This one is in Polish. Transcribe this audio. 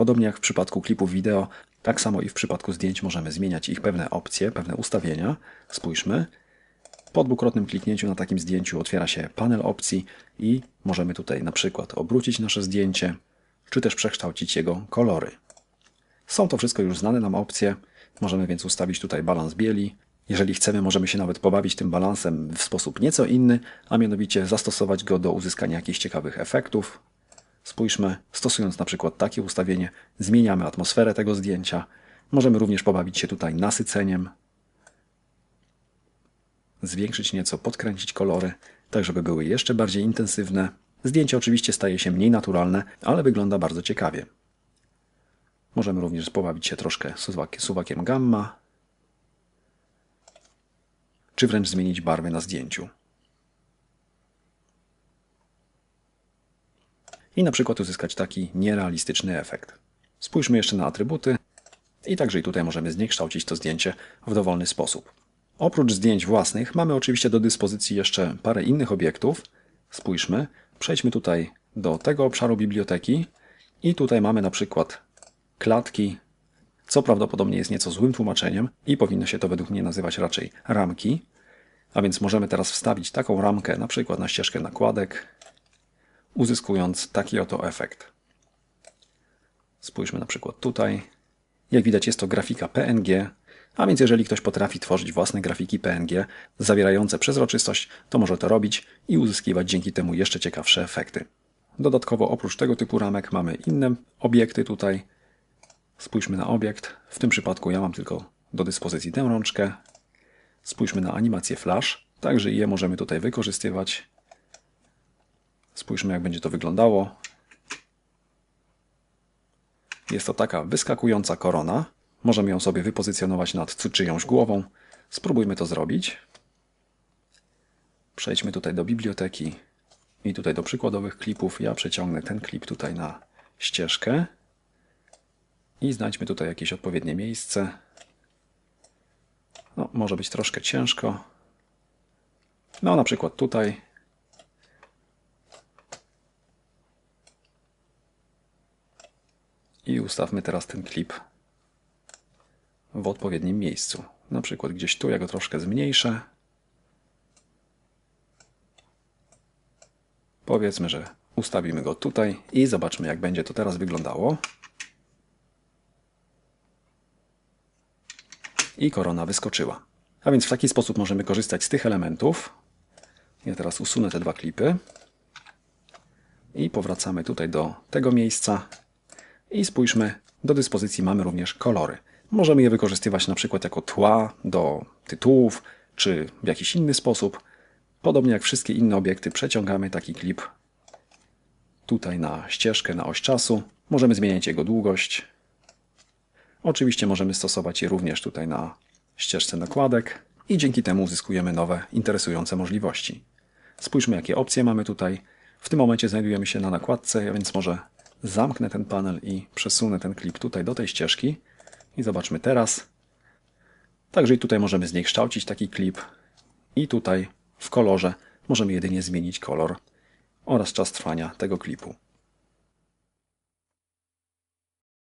Podobnie jak w przypadku klipów wideo, tak samo i w przypadku zdjęć możemy zmieniać ich pewne opcje, pewne ustawienia. Spójrzmy. Po dwukrotnym kliknięciu na takim zdjęciu otwiera się panel opcji i możemy tutaj na przykład obrócić nasze zdjęcie, czy też przekształcić jego kolory. Są to wszystko już znane nam opcje. Możemy więc ustawić tutaj balans bieli. Jeżeli chcemy, możemy się nawet pobawić tym balansem w sposób nieco inny, a mianowicie zastosować go do uzyskania jakichś ciekawych efektów. Spójrzmy, stosując na przykład takie ustawienie, zmieniamy atmosferę tego zdjęcia. Możemy również pobawić się tutaj nasyceniem, zwiększyć nieco, podkręcić kolory, tak żeby były jeszcze bardziej intensywne. Zdjęcie oczywiście staje się mniej naturalne, ale wygląda bardzo ciekawie. Możemy również pobawić się troszkę suwakiem gamma, czy wręcz zmienić barwy na zdjęciu. I na przykład uzyskać taki nierealistyczny efekt. Spójrzmy jeszcze na atrybuty i także i tutaj możemy zniekształcić to zdjęcie w dowolny sposób. Oprócz zdjęć własnych mamy oczywiście do dyspozycji jeszcze parę innych obiektów. Spójrzmy, przejdźmy tutaj do tego obszaru biblioteki i tutaj mamy na przykład klatki, co prawdopodobnie jest nieco złym tłumaczeniem i powinno się to według mnie nazywać raczej ramki. A więc możemy teraz wstawić taką ramkę na przykład na ścieżkę nakładek, uzyskując taki oto efekt. Spójrzmy na przykład tutaj. Jak widać jest to grafika PNG, a więc jeżeli ktoś potrafi tworzyć własne grafiki PNG zawierające przezroczystość, to może to robić i uzyskiwać dzięki temu jeszcze ciekawsze efekty. Dodatkowo oprócz tego typu ramek mamy inne obiekty tutaj. Spójrzmy na obiekt. W tym przypadku ja mam tylko do dyspozycji tę rączkę. Spójrzmy na animację flash. Także je możemy tutaj wykorzystywać. Spójrzmy jak będzie to wyglądało. Jest to taka wyskakująca korona. Możemy ją sobie wypozycjonować nad czyjąś głową. Spróbujmy to zrobić. Przejdźmy tutaj do biblioteki i tutaj do przykładowych klipów. Ja przeciągnę ten klip tutaj na ścieżkę i znajdźmy tutaj jakieś odpowiednie miejsce. No, może być troszkę ciężko. No, na przykład tutaj. I ustawmy teraz ten klip w odpowiednim miejscu. Na przykład gdzieś tu ja go troszkę zmniejszę. Powiedzmy, że ustawimy go tutaj i zobaczmy jak będzie to teraz wyglądało. I korona wyskoczyła. A więc w taki sposób możemy korzystać z tych elementów. Ja teraz usunę te dwa klipy. I powracamy tutaj do tego miejsca. I spójrzmy, do dyspozycji mamy również kolory. Możemy je wykorzystywać na przykład jako tła do tytułów, czy w jakiś inny sposób. Podobnie jak wszystkie inne obiekty, przeciągamy taki klip tutaj na ścieżkę, na oś czasu. Możemy zmieniać jego długość. Oczywiście możemy stosować je również tutaj na ścieżce nakładek i dzięki temu uzyskujemy nowe, interesujące możliwości. Spójrzmy, jakie opcje mamy tutaj. W tym momencie znajdujemy się na nakładce, więc może zamknę ten panel i przesunę ten klip tutaj do tej ścieżki. I zobaczmy teraz. Także i tutaj możemy zniekształcić taki klip. I tutaj w kolorze możemy jedynie zmienić kolor oraz czas trwania tego klipu.